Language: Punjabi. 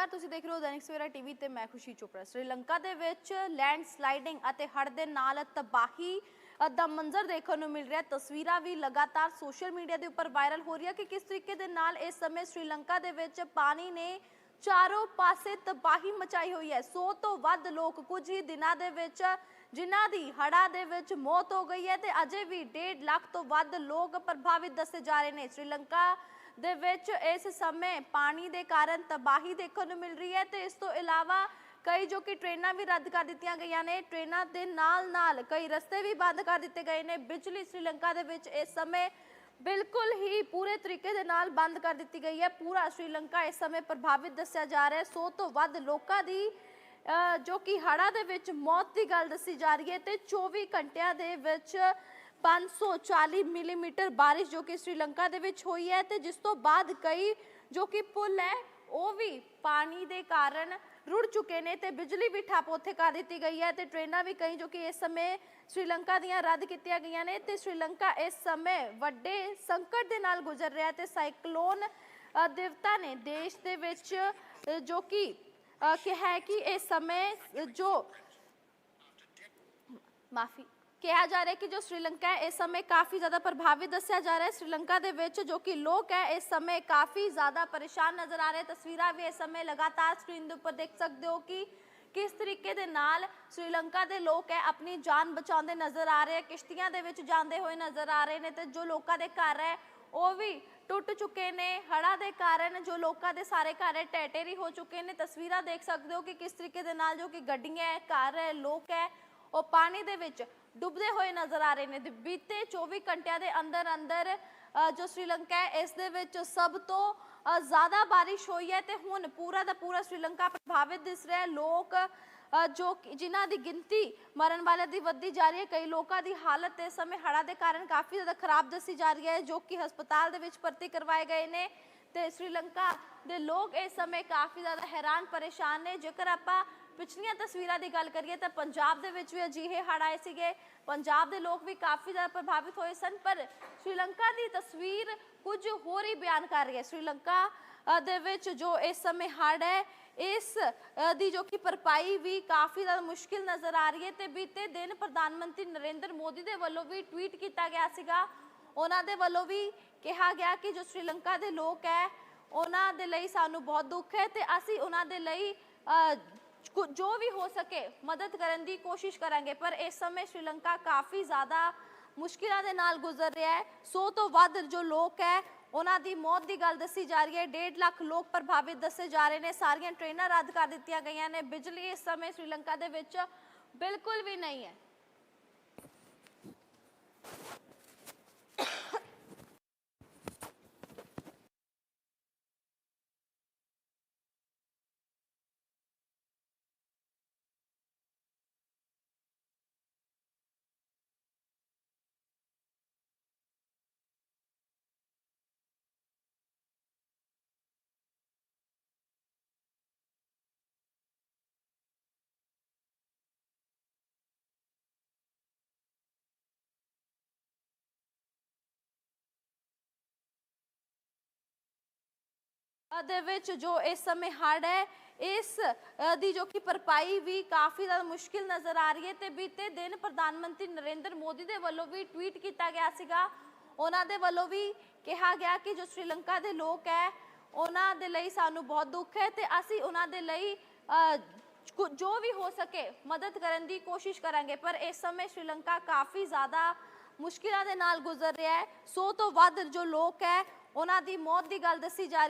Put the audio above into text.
ਨਮਸਕਾਰ ਤੁਸੀਂ ਦੇਖ ਰਹੇ ਹੋ ਦੈਨਿਕ ਸਵੇਰਾ ਟੀਵੀ ਤੇ ਮੈਂ ਖੁਸ਼ੀ ਚੋਪੜਾ। ਸ੍ਰੀਲੰਕਾ ਦੇ ਵਿੱਚ ਲੈਂਡ ਸਲਾਈਡਿੰਗ ਅਤੇ ਹੜ੍ਹ ਦੇ ਨਾਲ ਤਬਾਹੀ ਦਾ ਮੰਜ਼ਰ ਦੇਖਣ ਨੂੰ ਮਿਲ ਰਿਹਾ। ਤਸਵੀਰਾਂ ਵੀ ਲਗਾਤਾਰ ਸੋਸ਼ਲ ਮੀਡੀਆ ਦੇ ਉੱਪਰ ਵਾਇਰਲ ਹੋ ਰਹੀਆਂ ਕਿ ਕਿਸ ਤਰੀਕੇ ਦੇ ਨਾਲ ਇਸ ਸਮੇਂ ਸ੍ਰੀਲੰਕਾ ਦੇ ਵਿੱਚ ਪਾਣੀ ਨੇ ਚਾਰੋਂ ਪਾਸੇ ਤਬਾਹੀ ਮਚਾਈ ਹੋਈ ਹੈ। 100 ਤੋਂ ਵੱਧ ਲੋਕ ਕੁਝ ਹੀ ਦਿਨਾਂ ਦੇ ਵਿੱਚ ਜਿਨ੍ਹਾਂ ਦੀ ਹੜ੍ਹਾਂ ਦੇ ਵਿੱਚ ਮੌਤ ਹੋ ਗਈ ਹੈ ਤੇ ਅਜੇ ਵੀ 1.5 ਲੱਖ ਤੋਂ ਵੱਧ ਲੋਕ ਪ੍ਰਭਾਵਿਤ ਦੱਸੇ ਜਾ ਰਹੇ ਨੇ। ਸ੍ਰੀਲੰਕਾ ਦੇ ਵਿੱਚ ਇਸ ਸਮੇਂ ਪਾਣੀ ਦੇ ਕਾਰਨ ਤਬਾਹੀ ਦੇਖਣ ਨੂੰ ਮਿਲ ਰਹੀ ਹੈ ਤੇ ਇਸ ਤੋਂ ਇਲਾਵਾ ਕਈ ਜੋ ਕਿ ਟ੍ਰੇਨਾਂ ਵੀ ਰੱਦ ਕਰ ਦਿੱਤੀਆਂ ਗਈਆਂ ਨੇ, ਟ੍ਰੇਨਾਂ ਦੇ ਨਾਲ ਨਾਲ ਕਈ ਰਸਤੇ ਵੀ ਬੰਦ ਕਰ ਦਿੱਤੇ ਗਏ ਨੇ। ਬਿਜਲੀ ਸ੍ਰੀਲੰਕਾ ਦੇ ਵਿੱਚ ਇਸ ਸਮੇਂ ਬਿਲਕੁਲ ਹੀ ਪੂਰੇ ਤਰੀਕੇ ਦੇ ਨਾਲ ਬੰਦ ਕਰ ਦਿੱਤੀ ਗਈ ਹੈ। ਪੂਰਾ ਸ੍ਰੀਲੰਕਾ ਇਸ ਸਮੇਂ ਪ੍ਰਭਾਵਿਤ ਦੱਸਿਆ ਜਾ ਰਿਹਾ ਹੈ। 100 ਤੋਂ ਵੱਧ ਲੋਕਾਂ ਦੀ ਜੋ ਕਿ ਹੜ੍ਹਾਂ ਦੇ ਵਿੱਚ ਮੌਤ ਦੀ ਗੱਲ ਦੱਸੀ ਜਾ ਰਹੀ ਹੈ ਤੇ 24 ਘੰਟਿਆਂ ਦੇ ਵਿੱਚ 540 ਮਿਲੀਮੀਟਰ ਬਾਰਿਸ਼ ਜੋ ਕਿ ਸ੍ਰੀਲੰਕਾ ਦੇ ਵਿੱਚ ਹੋਈ ਹੈ ਤੇ ਜਿਸ ਤੋਂ ਬਾਅਦ ਕਈ ਜੋ ਕਿ ਪੁਲ ਹੈ ਉਹ ਵੀ ਪਾਣੀ ਦੇ ਕਾਰਨ ਰੁੜ ਚੁੱਕੇ ਨੇ ਤੇ ਬਿਜਲੀ ਵੀ ਠੱਪ ਉੱਥੇ ਕਰ ਦਿੱਤੀ ਗਈ ਹੈ ਤੇ ਟ੍ਰੇਨਾਂ ਵੀ ਕਈ ਜੋ ਕਿ ਇਸ ਸਮੇਂ ਸ੍ਰੀਲੰਕਾ ਦੀਆਂ ਰੱਦ ਕੀਤੀਆਂ ਗਈਆਂ ਨੇ ਤੇ ਸ੍ਰੀਲੰਕਾ ਇਸ ਸਮੇਂ ਵੱਡੇ ਸੰਕਟ ਦੇ ਨਾਲ ਗੁਜ਼ਰ ਰਿਹਾ ਤੇ ਸਾਈਕਲੋਨ ਅ, ਦੇਵਤਾ ਨੇ ਦੇਸ਼ ਦੇ ਵਿੱਚ ਜੋ ਕਿ ਅ, ਕਿਹਾ ਹੈ ਕਿ ਇਸ ਸਮੇਂ ਜੋ ਮਾਫੀ। ਕਿਹਾ ਜਾ ਰਿਹਾ ਕਿ ਜੋ ਸ੍ਰੀਲੰਕਾ ਹੈ, ਇਸ ਸਮੇਂ ਕਾਫੀ ਜ਼ਿਆਦਾ ਪ੍ਰਭਾਵਿਤ ਦੱਸਿਆ ਜਾ ਰਿਹਾ ਹੈ। ਸ੍ਰੀਲੰਕਾ ਦੇ ਵਿੱਚ ਜੋ ਕਿ ਲੋਕ ਹੈ, ਇਸ ਸਮੇਂ ਕਾਫੀ ਜ਼ਿਆਦਾ ਪਰੇਸ਼ਾਨ ਨਜ਼ਰ ਆ ਰਹੇ ਤਸਵੀਰਾਂ ਵੀ ਇਸ ਸਮੇਂ ਲਗਾਤਾਰ ਸਕਰੀਨ ਦੇ ਉੱਪਰ ਦੇਖ ਸਕਦੇ ਹੋ ਕਿ ਕਿਸ ਤਰੀਕੇ ਦੇ ਨਾਲ ਸ੍ਰੀਲੰਕਾ ਦੇ ਲੋਕ ਹੈ, ਆਪਣੀ ਜਾਨ ਬਚਾਉਂਦੇ ਨਜ਼ਰ ਆ ਰਹੇ ਹੈ। ਕਿਸ਼ਤੀਆਂ ਦੇ ਵਿੱਚ ਜਾਂਦੇ ਹੋਏ ਨਜ਼ਰ ਆ ਰਹੇ ਨੇ ਤੇ ਜੋ ਲੋਕਾਂ ਦੇ ਘਰ ਹੈ, ਉਹ ਵੀ ਟੁੱਟ ਚੁੱਕੇ ਨੇ। ਹੜ੍ਹਾਂ ਦੇ ਕਾਰਨ ਜੋ ਲੋਕਾਂ ਦੇ ਸਾਰੇ ਘਰ ਹੈ ਟੈਟੇਰੀ ਹੋ ਚੁੱਕੇ ਨੇ। ਤਸਵੀਰਾਂ ਦੇਖ ਸਕਦੇ ਹੋ ਕਿ ਕਿਸ ਤਰੀਕੇ ਦੇ ਨਾਲ ਜੋ ਕਿ ਗੱਡੀਆਂ ਹੈ ਘਰ ਹੈ, ਲੋਕ ਹੈ ਉਹ ਪਾਣੀ ਦੇ ਵਿੱਚ ਡੁੱਬਦੇ ਹੋਏ ਨਜ਼ਰ ਆ ਰਹੇ ਨੇ। ਤੇ ਬੀਤੇ 24 ਘੰਟਿਆਂ ਦੇ ਅੰਦਰ ਅੰਦਰ ਜੋ ਸ੍ਰੀਲੰਕਾ ਹੈ, ਇਸ ਦੇ ਵਿੱਚ ਸਭ ਤੋਂ ਜ਼ਿਆਦਾ ਬਾਰਿਸ਼ ਹੋਈ ਹੈ ਤੇ ਹੁਣ ਪੂਰਾ ਦਾ ਪੂਰਾ ਸ੍ਰੀਲੰਕਾ ਪ੍ਰਭਾਵਿਤ ਦਿਸ ਰਿਹਾ ਹੈ। ਲੋਕ ਜੋ ਕਿ- ਜਿਨ੍ਹਾਂ ਦੀ ਗਿਣਤੀ ਮਰਨ ਵਾਲਿਆਂ ਦੀ ਵੱਧਦੀ ਜਾ ਰਹੀ ਹੈ, ਕਈ ਲੋਕਾਂ ਦੀ ਹਾਲਤ ਇਸ ਸਮੇਂ ਹੜ੍ਹਾਂ ਦੇ ਕਾਰਨ ਕਾਫੀ ਜ਼ਿਆਦਾ ਖਰਾਬ ਦੱਸੀ ਜਾ ਰਹੀ ਹੈ, ਜੋ ਕਿ ਹਸਪਤਾਲ ਦੇ ਵਿੱਚ ਭਰਤੀ ਕਰਵਾਏ ਗਏ ਨੇ। ਤੇ ਸ੍ਰੀਲੰਕਾ ਦੇ ਲੋਕ ਇਸ ਸਮੇਂ ਕਾਫੀ ਜ਼ਿਆਦਾ ਹੈਰਾਨ, ਪਰੇਸ਼ਾਨ ਨੇ। ਜੇਕਰ ਆਪਾਂ ਪਿਛਲੀਆਂ ਤਸਵੀਰਾਂ ਦੀ ਗੱਲ ਕਰੀਏ ਤਾਂ ਪੰਜਾਬ ਦੇ ਵਿੱਚ ਵੀ ਅਜਿਹੇ ਹੜ੍ਹ ਆਏ ਸੀਗੇ। ਪੰਜਾਬ ਦੇ ਲੋਕ ਵੀ ਕਾਫੀ ਜ਼ਿਆਦਾ ਪ੍ਰਭਾਵਿਤ ਹੋਏ ਸਨ, ਪਰ ਸ੍ਰੀਲੰਕਾ ਦੀ ਤਸਵੀਰ ਕੁਝ ਹੋਰ ਹੀ ਬਿਆਨ ਕਰ ਰਹੀ ਹੈ। ਸ੍ਰੀਲੰਕਾ ਦੇ ਵਿੱਚ ਜੋ ਇਸ ਸਮੇਂ ਹੜ੍ਹ ਹੈ, ਇਸ ਦੀ ਜੋ ਕਿ ਭਰਪਾਈ ਵੀ ਕਾਫੀ ਜ਼ਿਆਦਾ ਮੁਸ਼ਕਿਲ ਨਜ਼ਰ ਆ ਰਹੀ ਹੈ ਤੇ ਬੀਤੇ ਦਿਨ ਪ੍ਰਧਾਨ ਮੰਤਰੀ ਨਰਿੰਦਰ ਮੋਦੀ ਦੇ ਵੱਲੋਂ ਵੀ ਟਵੀਟ ਕੀਤਾ ਗਿਆ ਸੀਗਾ। ਉਹਨਾਂ ਦੇ ਵੱਲੋਂ ਵੀ ਕਿਹਾ ਗਿਆ ਕਿ ਜੋ ਸ੍ਰੀਲੰਕਾ ਦੇ ਲੋਕ ਹੈ, ਉਹਨਾਂ ਦੇ ਲਈ ਸਾਨੂੰ ਬਹੁਤ ਦੁੱਖ ਹੈ ਤੇ ਅਸੀਂ ਉਹਨਾਂ ਦੇ ਲਈ ਜੋ ਵੀ ਹੋ ਸਕੇ ਮਦਦ ਕਰਨ ਦੀ ਕੋਸ਼ਿਸ਼ ਕਰਾਂਗੇ। ਪਰ ਇਸ ਸਮੇਂ ਸ਼੍ਰੀਲੰਕਾ ਕਾਫੀ ਜ਼ਿਆਦਾ ਮੁਸ਼ਕਿਲਾਂ ਦੇ ਨਾਲ ਗੁਜ਼ਰ ਰਿਹਾ ਹੈ। 100 ਤੋਂ ਵੱਧ ਜੋ ਲੋਕ ਹੈ, ਉਹਨਾਂ ਦੀ ਮੌਤ ਦੀ ਗੱਲ ਦੱਸੀ ਜਾ ਰਹੀ ਹੈ। 1.5 ਲੱਖ ਲੋਕ ਪ੍ਰਭਾਵਿਤ ਦੱਸੇ ਜਾ ਰਹੇ ਨੇ। ਸਾਰੀਆਂ ਟ੍ਰੇਨਾਂ ਰੱਦ ਕਰ ਦਿੱਤੀਆਂ ਗਈਆਂ ਨੇ। ਬਿਜਲੀ ਇਸ ਸਮੇਂ ਸ਼੍ਰੀਲੰਕਾ ਦੇ ਵਿੱਚ ਬਿਲਕੁਲ ਵੀ ਨਹੀਂ ਹੈ। ਦੇ ਵਿੱਚ ਜੋ ਇਸ ਸਮੇਂ ਹੜ੍ਹ ਹੈ, ਇਸ ਦੀ ਜੋ ਕਿ ਭਰਪਾਈ ਵੀ ਕਾਫੀ ਜ਼ਿਆਦਾ ਮੁਸ਼ਕਿਲ ਨਜ਼ਰ ਆ ਰਹੀ ਹੈ ਤੇ ਬੀਤੇ ਦਿਨ ਪ੍ਰਧਾਨ ਮੰਤਰੀ ਨਰਿੰਦਰ ਮੋਦੀ ਦੇ ਵੱਲੋਂ ਵੀ ਟਵੀਟ ਕੀਤਾ ਗਿਆ ਸੀਗਾ। ਉਹਨਾਂ ਦੇ ਵੱਲੋਂ ਵੀ ਕਿਹਾ ਗਿਆ ਕਿ ਜੋ ਸ੍ਰੀਲੰਕਾ ਦੇ ਲੋਕ ਹੈ, ਉਹਨਾਂ ਦੇ ਲਈ ਸਾਨੂੰ ਬਹੁਤ ਦੁੱਖ ਹੈ ਤੇ ਅਸੀਂ ਉਹਨਾਂ ਦੇ ਲਈ ਜੋ ਵੀ ਹੋ ਸਕੇ ਮਦਦ ਕਰਨ ਦੀ ਕੋਸ਼ਿਸ਼ ਕਰਾਂਗੇ। ਪਰ ਇਸ ਸਮੇਂ ਸ਼੍ਰੀਲੰਕਾ ਕਾਫੀ ਜ਼ਿਆਦਾ ਮੁਸ਼ਕਿਲਾਂ ਦੇ ਨਾਲ ਗੁਜ਼ਰ ਰਿਹਾ ਹੈ। 100 ਤੋਂ ਵੱਧ ਜੋ ਲੋਕ ਹੈ, ਉਹਨਾਂ ਦੀ ਮੌਤ ਦੀ ਗੱਲ ਦੱਸੀ ਜਾ